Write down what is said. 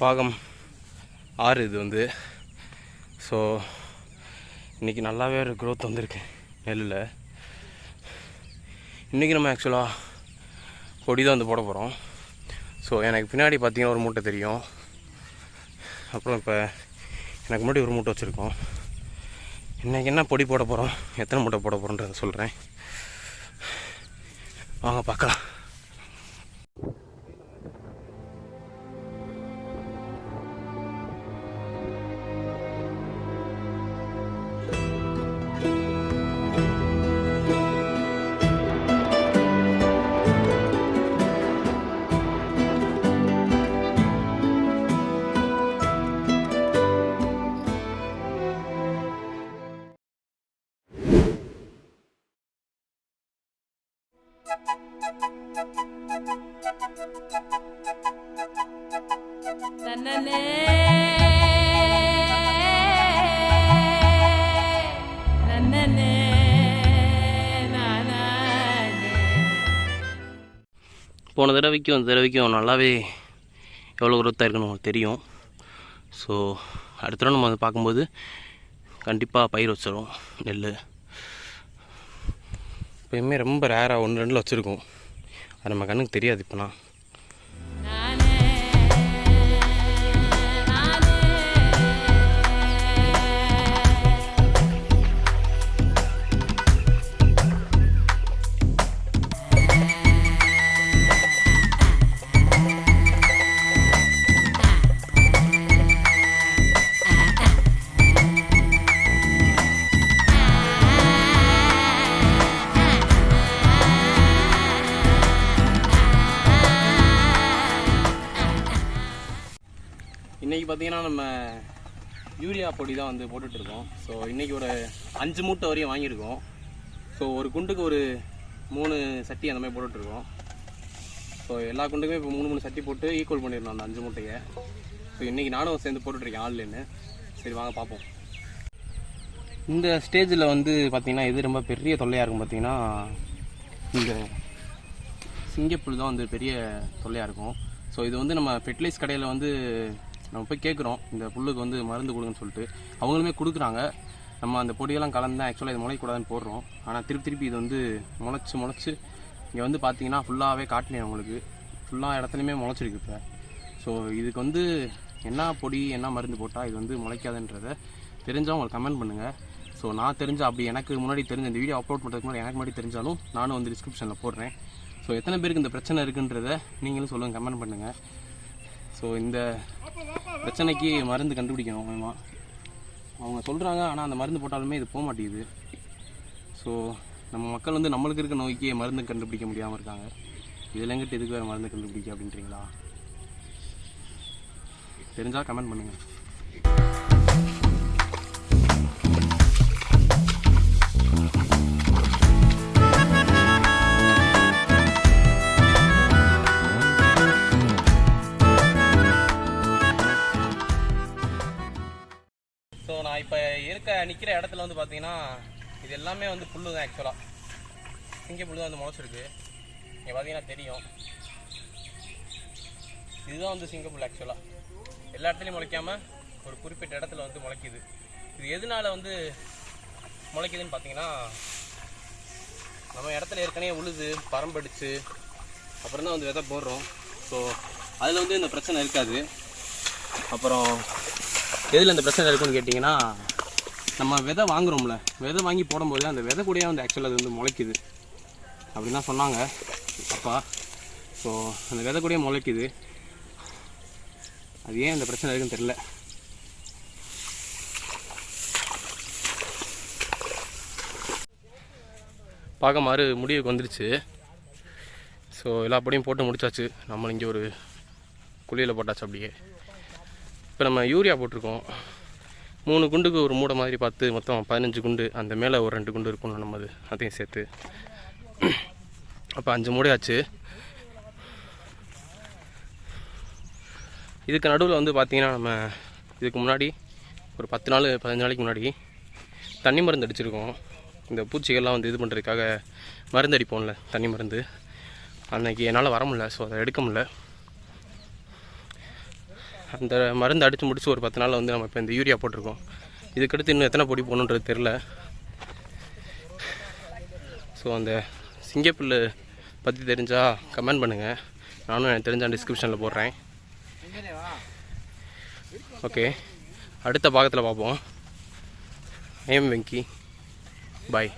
பாகம் ஆறு இது வந்து. ஸோ இன்றைக்கி நல்லாவே ஒரு க்ரோத் வந்திருக்கு நெல்லில். இன்றைக்கி நம்ம ஆக்சுவலாக கொடி தான் வந்து போட போகிறோம் ஸோ எனக்கு பின்னாடி பார்த்தீங்கன்னா ஒரு மூட்டை தெரியும். அப்புறம் இப்போ எனக்கு முன்னாடி ஒரு மூட்டை வச்சுருக்கோம். இன்றைக்கி என்ன பொடி போட போகிறோம் எத்தனை மூட்டை போட போகிறோன்றத சொல்கிறேன் வாங்க பார்க்கலாம். போன தடவைக்கும் அந்த தடவைக்கும் நல்லாவே எவ்வளோ குரோத்தாக இருக்குன்னு உங்களுக்கு தெரியும். ஸோ அடுத்த தடவை நம்ம வந்து பார்க்கும்போது கண்டிப்பாக பயிர் வச்சிடும் நெல் எப்பயுமே ரொம்ப ரேராக ஒன்று ரெண்டில் வச்சுருக்கோம். அது நம்ம கண்ணுக்கு தெரியாது இப்போனா இன்றைக்கி பார்த்தீங்கன்னா நம்ம யூரியா பொடி தான் வந்து போட்டுட்ருக்கோம். ஸோ இன்றைக்கி ஒரு அஞ்சு மூட்டை வரையும் வாங்கியிருக்கோம். ஸோ ஒரு குண்டுக்கு ஒரு மூணு சட்டி அந்த மாதிரி போட்டுட்ருக்கோம். ஸோ எல்லா குண்டுக்குமே இப்போ மூணு மூணு சட்டி போட்டு ஈக்குவல் பண்ணிடணும் அந்த அஞ்சு மூட்டையை. ஸோ இன்றைக்கி நானும் சேர்ந்து போட்டுட்ருக்கேன் ஆன்லைன்னு சரி வாங்க பார்ப்போம். இந்த ஸ்டேஜில் வந்து பார்த்திங்கன்னா இது ரொம்ப பெரிய தொல்லையாக இருக்கும் பார்த்திங்கன்னா இந்த சிங்கப்புல் தான் வந்து பெரிய தொல்லையாக இருக்கும். ஸோ இது வந்து நம்ம ஃபெர்டிலைஸ் கடையில் வந்து நம்ம போய் கேட்குறோம் இந்த புல்லுக்கு வந்து மருந்து கொடுங்கன்னு சொல்லிட்டு. அவங்களுமே கொடுக்குறாங்க. நம்ம அந்த பொடியெல்லாம் கலந்து ஆக்சுவலாக இது முளைக்கூடாதுன்னு போடுறோம். ஆனால் திருப்பி திருப்பி இது வந்து முளைச்சி முளைச்சி இங்கே வந்து பார்த்தீங்கன்னா ஃபுல்லாகவே காட்டினேன் உங்களுக்கு ஃபுல்லாக இடத்துலையுமே முளைச்சிருக்கு இப்போ. ஸோ இதுக்கு வந்து என்ன பொடி என்ன மருந்து போட்டால் இது வந்து முளைக்காதுன்றத தெரிஞ்சால் உங்களுக்கு கமெண்ட் பண்ணுங்கள் ஸோ நான் தெரிஞ்ச அப்படி எனக்கு முன்னாடி தெரிஞ்ச இந்த வீடியோ அப்லோட் பண்ணுறதுக்கு முன்னாடி எனக்கு முன்னாடி தெரிஞ்சாலும் நானும் வந்து டிஸ்கிரிப்ஷனில் போடுறேன். ஸோ எத்தனை பேருக்கு இந்த பிரச்சனை இருக்குன்றத நீங்களும் சொல்லுங்கள் கமெண்ட் பண்ணுங்கள் ஸோ இந்த பிரச்சனைக்கு மருந்து கண்டுபிடிக்கணும் வேணுமா அவங்க சொல்கிறாங்க ஆனால் அந்த மருந்து போட்டாலுமே இது போக மாட்டேங்குது. ஸோ நம்ம மக்கள் வந்து நம்மளுக்கு இருக்க நோய்க்கு மருந்து கண்டுபிடிக்க முடியாமல் இருக்காங்க. இதில் எங்கிட்ட இதுக்கு வேறு மருந்து கண்டுபிடிக்க அப்படின்றீங்களா? தெரிஞ்சால் கமெண்ட் பண்ணுங்கள் நிற்கிற இடத்துல வந்து பார்த்தீங்கன்னா இது எல்லாமே வந்து புல்லு தான் ஆக்சுவலாக சிங்க புல்லு தான் வந்து முளைச்சிருக்கு. இங்கே பார்த்தீங்கன்னா தெரியும். இதுதான் வந்து சிங்கப்புல் ஆக்சுவலாக எல்லா இடத்துலையும் முளைக்காம ஒரு குறிப்பிட்ட இடத்துல வந்து முளைக்குது. இது எதனால் வந்து முளைக்குதுன்னு பார்த்தீங்கன்னா நம்ம இடத்துல ஏற்கனவே உழுது பரம்படிச்சு அப்புறம் தான் வந்து விதை போடுறோம். ஸோ அதில் வந்து இந்த பிரச்சனை இருக்காது. அப்புறம் எதில் இந்த பிரச்சனை இருக்குன்னு கேட்டிங்கன்னா நம்ம விதை வாங்குறோம்ல விதை வாங்கி போடும்போது அந்த விதை கூடயே வந்து ஆக்சுவலாக அது வந்து முளைக்குது. அப்படின்னு தான் சொன்னாங்க. அப்பா ஸோ அந்த விதை கூடயே முளைக்குது. அது ஏன் இந்த பிரச்சனை இருக்குன்னு தெரில பார்க்க மாறு முடிவுக்கு வந்துருச்சு. ஸோ எல்லா படியும் போட்டு முடிச்சாச்சு. நம்ம இங்கே ஒரு குழியில் போட்டாச்சு அப்படியே. இப்போ நம்ம யூரியா போட்டிருக்கோம். மூணு குண்டுக்கு ஒரு மூடை மாதிரி பார்த்து மொத்தம் பதினஞ்சு குண்டு அந்த மேலே ஒரு ரெண்டு குண்டு இருக்கும் நம்மது அதையும் சேர்த்து. அப்போ அஞ்சு மூடையாச்சு. இதுக்கு நடுவில் வந்து பார்த்திங்கன்னா நம்ம இதுக்கு முன்னாடி ஒரு பத்து நாள் பதினஞ்சு நாளைக்கு முன்னாடி தண்ணி மருந்து அடிச்சிருக்கோம். இந்த பூச்சிகள்லாம் வந்து இது பண்ணுறதுக்காக மருந்து அடிப்போம்ல தண்ணி மருந்து. அன்றைக்கி என்னால் வர முடியல ஸோ அதை எடுக்க முடில அந்த மருந்து அடித்து முடித்து ஒரு பத்து நாளில் வந்து நம்ம இப்போ இந்த யூரியா போட்டிருக்கோம். இதுக்கடுத்து இன்னும் எத்தனை பொடி போடணுன்றது தெரில ஸோ அந்த சிங்கப்புல் பற்றி தெரிஞ்சால் கமெண்ட் பண்ணுங்கள் நானும் எனக்கு தெரிஞ்ச டிஸ்கிரிப்ஷனில் போடுறேன். ஓகே அடுத்த பாகத்தில் பார்ப்போம். ஏம் வெங்கி பாய்